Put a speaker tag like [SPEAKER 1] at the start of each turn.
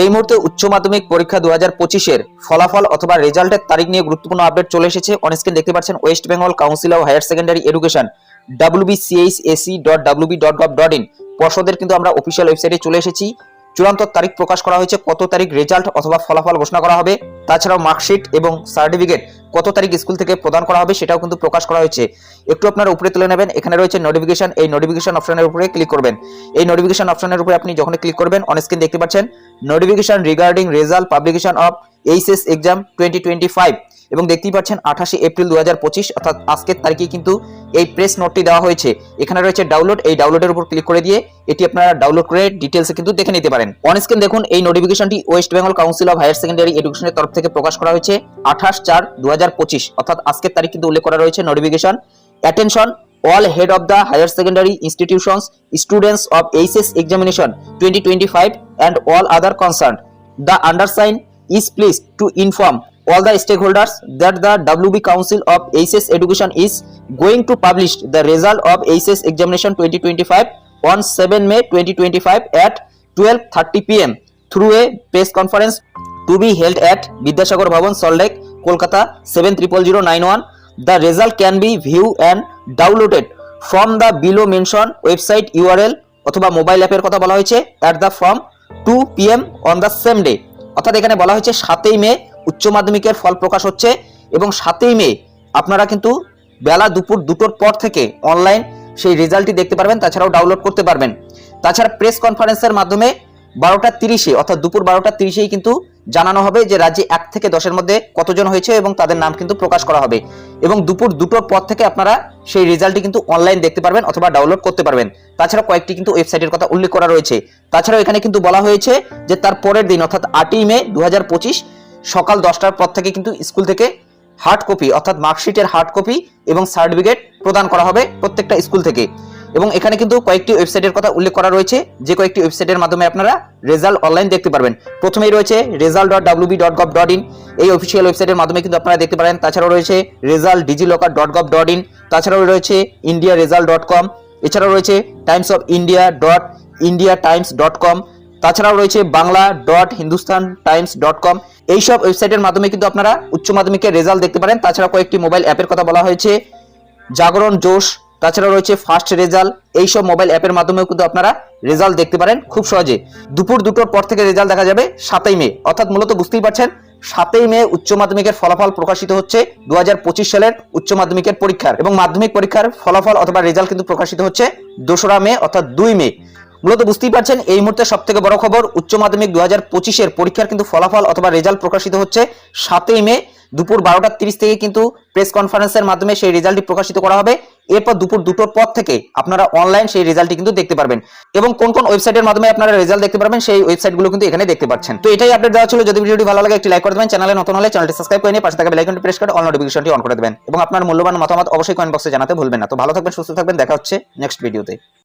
[SPEAKER 1] এই মুহূর্তে উচ্চ মাধ্যমিক পরীক্ষা দু হাজার পঁচিশের ফলাফল অথবা রেজাল্টের তারিখ নিয়ে গুরুত্বপূর্ণ আপডেট চলে এসেছে। অনস্ক্রিন দেখতে পাচ্ছেন West Bengal council of higher secondary education WBCHSE dot WB dot gov dot in পর্ষদের কিন্তু আমরা অফিসিয়াল ওয়েবসাইটে চলে এসেছি। চূড়ান্ত তারিখ প্রকাশ করা হয়েছে, কত তারিখ রেজাল্ট অথবা ফলাফল ঘোষণা করা হবে, তাছাড়াও মার্কশিট এবং সার্টিফিকেট কত তারিখ স্কুল থেকে প্রদান করা হবে সেটাও কিন্তু প্রকাশ করা হয়েছে। একটু আপনার উপরে তুলে নেবেন, এখানে রয়েছে নোটিফিকেশন এই নোটিফিকেশন অপশনের উপরে ক্লিক করবেন। এই নোটিফিকেশন অপশনের উপরে আপনি যখন ক্লিক করবেন অন স্ক্রিন দেখতে পাচ্ছেন notification regarding result publication of HS exam twenty twenty five এবং দেখতেই পাচ্ছেন আঠাশে এপ্রিল দুহাজার পঁচিশ, অর্থাৎ আজকের তারিখে কিন্তু এই প্রেস নোটটি দেওয়া হয়েছে। এখানে রয়েছে ডাউনলোড এই ডাউনলোডের উপর ক্লিক করে দিয়ে এটি আপনারা ডাউনলোড করে ডিটেলসে কিন্তু দেখে নিতে পারেন। অন স্ক্রিন দেখুন, এই নোটিফিকেশনটি West Bengal council of higher secondary এডুকেশনের তরফ থেকে প্রকাশ করা হয়েছে আঠাশ চার দু অর্থাৎ আজকের তারিখ কিন্তু উল্লেখ করা রয়েছে notification attention all head of the higher secondary institutions, students of hs examination 2025 and all other concerned the undersigned is pleased to inform all the stakeholders that the wb council of hs education is going to publish the result of hs examination 2025 on 7 may 2025 at 12:30 pm through a press conference to be held at vidyasagar bhavan salt lake kolkata 700091 the result can be viewed and downloaded from the below mentioned website url অথবা mobile অ্যাপের কথা বলা হয়েছে at the from two PM on the same day অর্থাৎ এখানে বলা হয়েছে সাতই মে উচ্চ মাধ্যমিকের ফল প্রকাশ হচ্ছে এবং সাতই মে আপনারা কিন্তু বেলা দুপুর দুটোর পর থেকে অনলাইন সেই রেজাল্টটি দেখতে পারবেন, তাছাড়াও ডাউনলোড করতে পারবেন। তাছাড়া প্রেস কনফারেন্সের মাধ্যমে বারোটা তিরিশে অর্থাৎ দুপুর বারোটা তিরিশেই কিন্তু জানানো হবে যে রাজ্যে এক থেকে দশের মধ্যে কতজন হয়েছে এবং তাদের নাম কিন্তু প্রকাশ করা হবে। এবং দুপুর দুটোর পর থেকে আপনারা সেই রেজাল্টটি কিন্তু অনলাইন দেখতে পারবেন অথবা ডাউনলোড করতে পারবেন। তাছাড়া কয়েকটি কিন্তু ওয়েবসাইটের কথা উল্লেখ করা রয়েছে। তাছাড়াও এখানে কিন্তু বলা হয়েছে যে তার পরের দিন অর্থাৎ আটই মে দু হাজার পঁচিশ সকাল দশটার পর থেকে কিন্তু স্কুল থেকে হার্ড কপি অর্থাৎ মার্কশিটের হার্ড কপি এবং সার্টিফিকেট প্রদান করা হবে প্রত্যেকটা স্কুল থেকে। এবং এখানে কিন্তু কয়েকটি ওয়েবসাইটের কথা উল্লেখ করা রয়েছে, যে কয়েকটি ওয়েবসাইটের মাধ্যমে আপনারা রেজাল্ট অনলাইন দেখতে পারবেন। প্রথমেই রয়েছে result dot WB dot gov dot in এই অফিসিয়াল ওয়েবসাইটের মাধ্যমে কিন্তু আপনারা দেখতে পারেন। তাছাড়াও রয়েছে result DigiLocker dot gov dot in তাছাড়াও রয়েছে ইন্ডিয়া রেজাল্ট ডট কম এছাড়াও রয়েছে Times of India dot India Times dot com তাছাড়াও রয়েছে Bangla dot Hindustan Times dot com. এইসব ওয়েবসাইটের মাধ্যমে কিন্তু আপনারা উচ্চ মাধ্যমিকের রেজাল্ট দেখতে পারেন। তাছাড়া কয়েকটি মোবাইল অ্যাপের কথা বলা হয়েছে। জাগরণ জোশ তাছাড়া রয়েছে ফার্স্ট রেজাল্ট এইসব মোবাইল অ্যাপের মাধ্যমেও কিন্তু আপনারা রেজাল্ট দেখতে পারেন খুব সহজে। দুপুর দুটোর পর থেকে রেজাল্ট দেখা যাবে সাতই মে। অর্থাৎ মূলত বুঝতেই পারছেন, সাতই মে উচ্চ মাধ্যমিকের ফলাফল প্রকাশিত হচ্ছে দু পঁচিশ সালের উচ্চ মাধ্যমিকের পরীক্ষার। এবং মাধ্যমিক পরীক্ষার ফলাফল অথবা রেজাল্ট কিন্তু প্রকাশিত হচ্ছে দোসরা মে, অর্থাৎ দুই মে। মূলত বুঝতেই পারছেন, এই মুহূর্তে সব থেকে বড় খবর, উচ্চ মাধ্যমিক দু হাজার পঁচিশের পরীক্ষার কিন্তু ফলাফল অথবা রেজাল্ট প্রকাশিত হচ্ছে সাতই মে দুপুর বারোটা তিরিশ থেকে কিন্তু প্রেস কনফারেন্সের মাধ্যমে সেই রেজাল্টটি প্রকাশিত করা হবে। এরপর দুপুর দুটোর পর থেকে আপনারা অনলাইন সেই রেজাল্টটি কিন্তু দেখতে পারবেন এবং কোন কোন ওয়েবসাইটের মাধ্যমে আপনারা রেজাল্ট দেখতে পারবেন সেই ওয়েবসাইটগুলো কিন্তু এখানে দেখতে পাচ্ছেন। তো এটাই আপডেট দেওয়া ছিল। যদি ভিডিওটি ভালো লাগে, একটি লাইক করে দেবেন। চ্যানেলে নতুন হলে চ্যানেলটি সাবস্ক্রাইব করে নিয়ে পাশে থাকা বেল আইকনটি প্রেস করে অল নোটিফিকেশনটি অন করে দেবেন এবং আপনার মূল্যবান মতামত অবশ্যই কমেন্ট বক্সে জানাতে ভুলবেন না। তো ভালো থাকবেন, সুস্থ থাকবেন। দেখা হচ্ছে নেক্সট ভিডিওতে